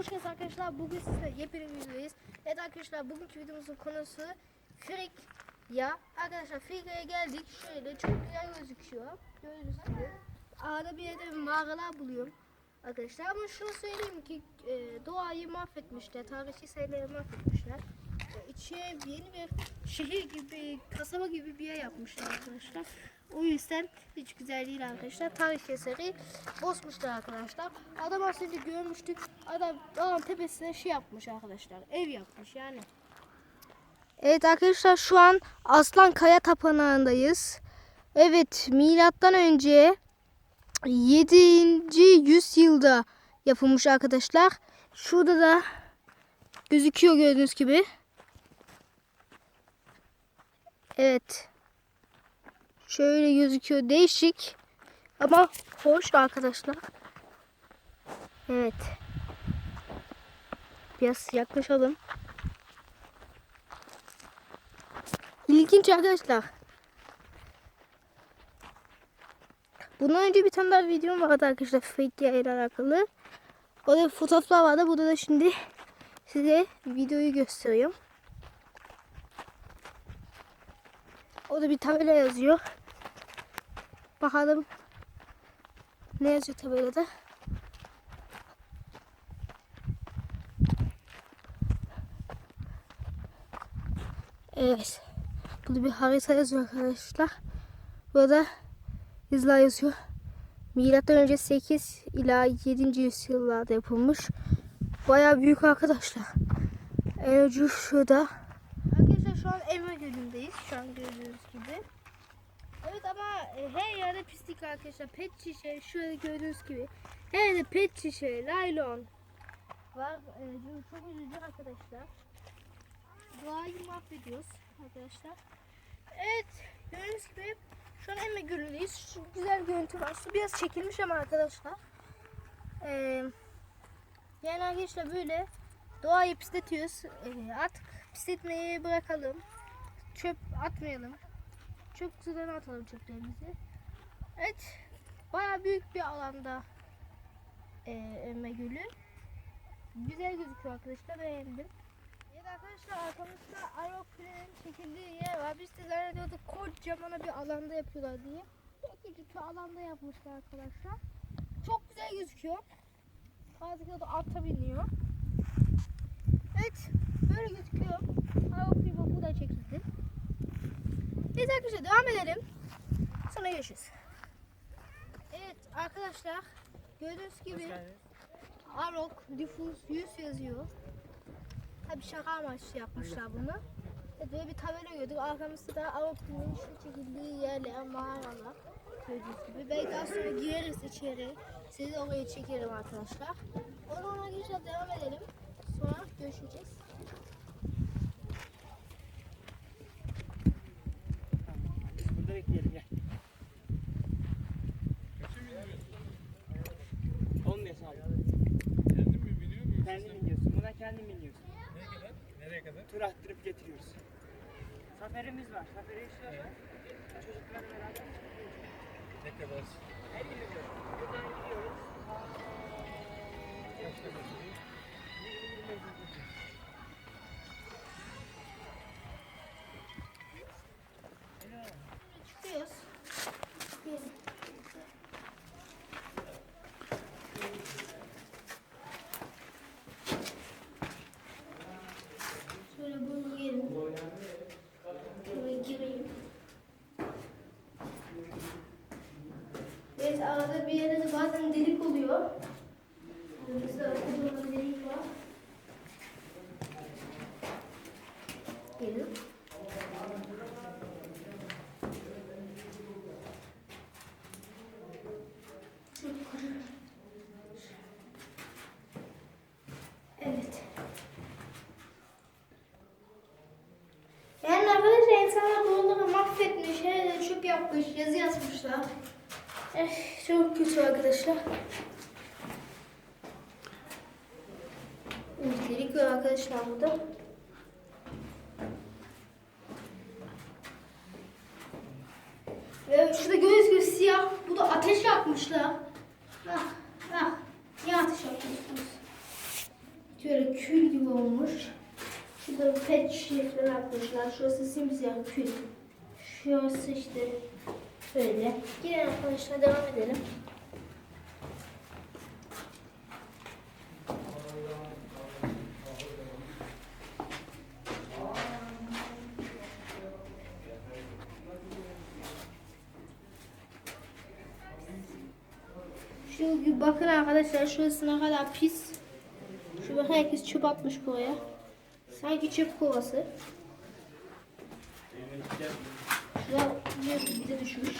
hoş geldiniz arkadaşlar. Bugün sizle yepyeni bir videodayız. Evet arkadaşlar bugünkü videomuzun konusu Frik ya. Arkadaşlar Frika'ya geldik. Şöyle çok güzel gözüküyor. Gördüğünüz gibi. Arada bir yerde mağaralar buluyorum. Arkadaşlar ama şunu söyleyeyim ki e, doğayı mahvetmişler. Tarihi sayıları mahvetmişler. E, içe yeni bir şehir gibi, kasaba gibi bir yer yapmışlar arkadaşlar. O yüzden hiç güzel değil arkadaşlar. Tarih eseri bozmuşlar arkadaşlar. Adam az önce görmüştük. Adam dağın tepesine şey yapmış arkadaşlar. Ev yapmış yani. Evet arkadaşlar şu an Aslan Kaya Tapınağı'ndayız. Evet milattan önce 7. yüzyılda yapılmış arkadaşlar. Şurada da gözüküyor gördüğünüz gibi. Evet. Şöyle gözüküyor değişik ama hoş arkadaşlar. Evet. Biraz yaklaşalım. İlginç arkadaşlar. Bundan önce bir tane daha videom vardı arkadaşlar fake ile alakalı. Orada fotoğraflar vardı. Burada da şimdi size videoyu gösteriyorum. Orada bir tabela yazıyor. Bakalım ne yazıyor tabelada. Evet. Burada bir harita yazıyor arkadaşlar. Burada yazılar yazıyor. Milattan önce 8 ila 7. yüzyıllarda yapılmış. Bayağı büyük arkadaşlar. En ucu şurada. Arkadaşlar şu an Elma Gölü'ndeyiz. Şu an gördüğünüz gibi. Evet ama e, her yerde pislik arkadaşlar. Pet şişe şöyle gördüğünüz gibi. Her yerde pet şişe, laylon var. E, bu çok üzücü arkadaşlar. Doğayı mahvediyoruz arkadaşlar. Evet gördüğünüz gibi şu an Emme Gölü'ndeyiz. Şu güzel görüntü var. Su biraz çekilmiş ama arkadaşlar. Ee, yani arkadaşlar böyle doğayı pisletiyoruz. Ee, artık pisletmeyi bırakalım. Çöp atmayalım. Çöp kutularına atalım çöplerimizi. Evet. Baya büyük bir alanda e, Gölü. Güzel gözüküyor arkadaşlar. Beğendim. Evet arkadaşlar arkamızda Aeroplane'in çekildiği yer var. Biz de zannediyorduk kocaman bir alanda yapıyorlar diye. Küçücük bir alanda yapmışlar arkadaşlar. Çok güzel gözüküyor. Bazıları da ata biniyor. Evet böyle gözüküyor. Aeroplane burada çekildi. Neyse arkadaşlar devam edelim. Sonra görüşürüz. Evet arkadaşlar gördüğünüz gibi Arok nüfus 100 yazıyor. Tabi şaka amaçlı yapmışlar bunu. Evet, böyle bir tabela gördük. Arkamızda da Arok'un şu çekildiği yerler, mağaralar. Gördüğünüz gibi. Belki daha sonra gireriz içeri. Sizi oraya çekerim arkadaşlar. O Saferimiz var. Safere istiyorsan çocuklarla beraber. Ne kadar? Her yeri gör. Buradan gidiyoruz. Kaç kadar sürüyor? 20-25 dakika. Çıkıyoruz. Gelin. Şöyle bunu gelin. Şöyle gireyim. Evet arada bir yerde de bazen delik oluyor. Mesela kocaman delik var. Gelin. Evet. Yani arkadaşlar insanlar buraları mahvetmiş, her yere çöp yapmış, yazı yazmışlar. Eh, çok kötü arkadaşlar. Delik var arkadaşlar burada. Ve şurada gördüğünüz gibi siyah, bu da ateş yakmışlar. Ah, ah, niye ateş yapıyorsunuz? Şöyle kül gibi olmuş. Şurada pet şişeler atmışlar. Şurası simsiyah kül. Şurası işte böyle. Yine arkadaşlar devam edelim. Gibi bakın arkadaşlar şurası ne kadar pis. Şu bak herkes çöp atmış buraya. Sanki çöp kovası. Şurada bir de düşmüş.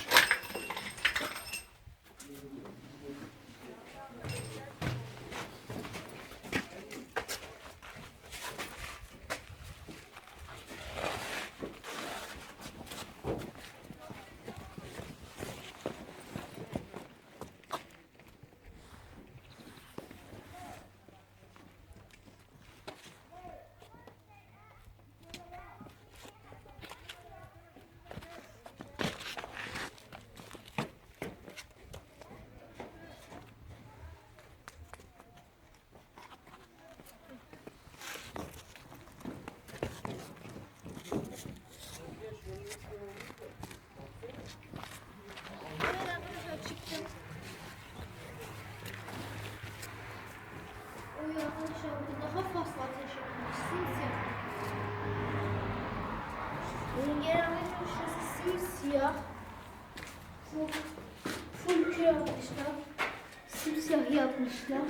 Arkadaşlar bu daha fazla ateş. Simsiyah. Bunun genel arkadaşlar şurası simsiyah. Full, full kül yapmışlar. Simsiyah yapmışlar.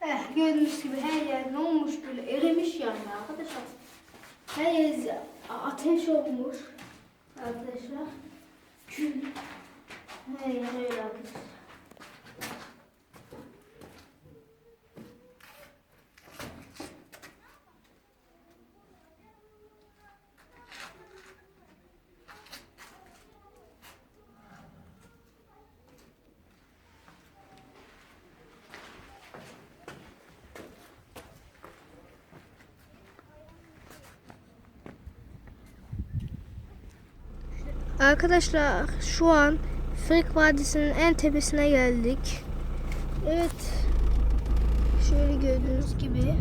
Eh, gördüğünüz gibi her yer ne olmuş böyle erimiş yani arkadaşlar. Her yer ateş olmuş arkadaşlar. Kül. Her yer öyle arkadaşlar. Arkadaşlar şu an Frik Vadisi'nin en tepesine geldik. Evet. Şöyle gördüğünüz gibi.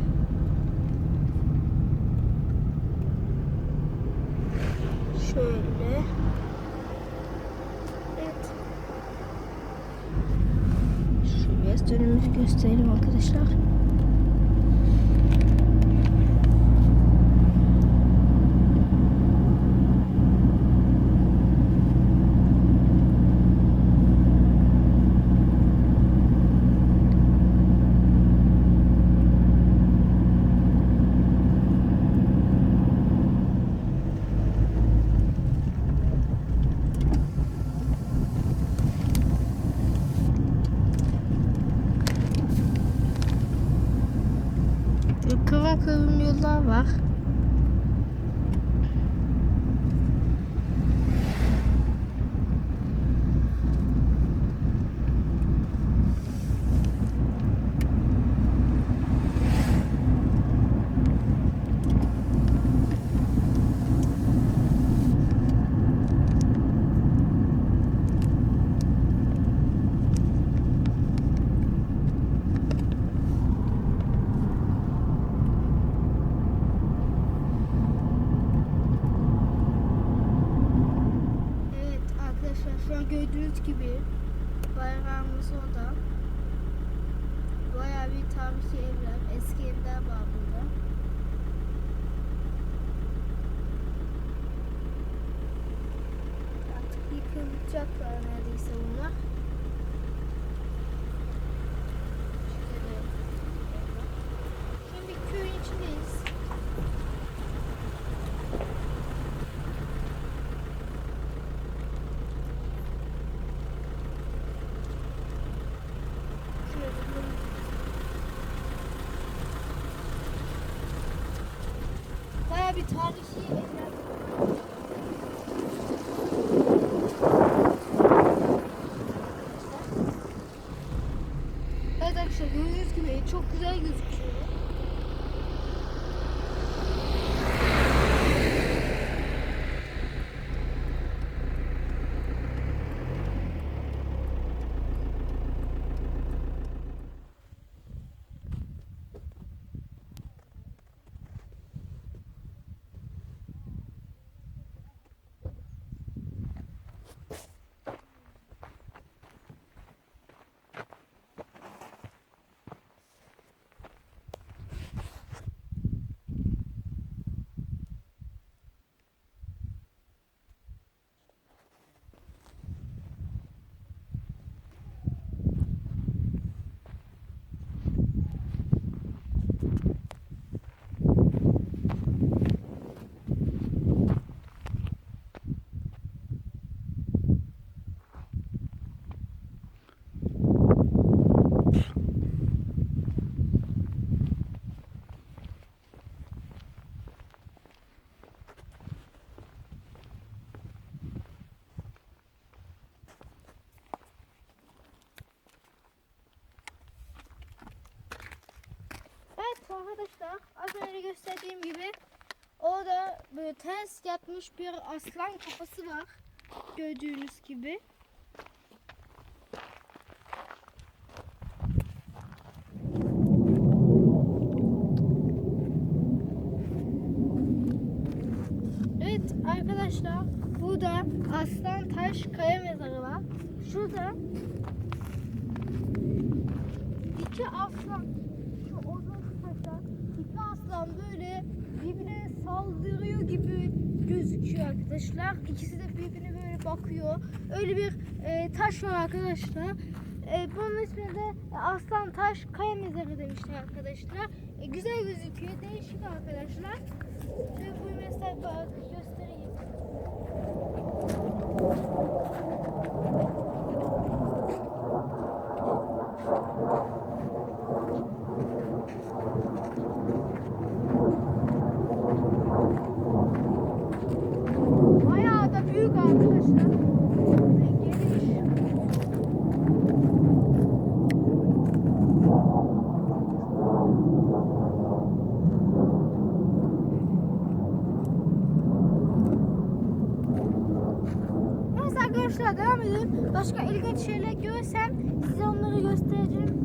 Şöyle. Evet. Şuraya önümüzü gösterelim arkadaşlar. wacht. Gördüğünüz gibi bayrağımız orada. Bayağı bir tarihi evler, eski evler var burada. Artık yıkılacaklar neredeyse bunlar. Şöyle. Şimdi köyün içindeyiz. Bir tarihi evler. Evet arkadaşlar gördüğünüz gibi çok güzel gözüküyor. gösterdiğim gibi ters yatmış bir aslan kafası var. Gördüğünüz gibi. Evet arkadaşlar burada aslan taş kaya mezarı var. Şurada iki aslan şu uzun kısaca iki aslan böyle birbirine saldırıyor gibi gözüküyor arkadaşlar. İkisi de birbirine böyle bakıyor. Öyle bir e, taş var arkadaşlar. E, bunun ismi de Aslan Taş Kaya Mezarı demişler arkadaşlar. E, güzel gözüküyor. Değişik arkadaşlar. Şöyle bu mesela göstereyim. Bayağı da büyük arkadaşlar. Ve geniş. Neyse arkadaşlar devam edelim. Başka ilginç şeyler görürsem size onları göstereceğim.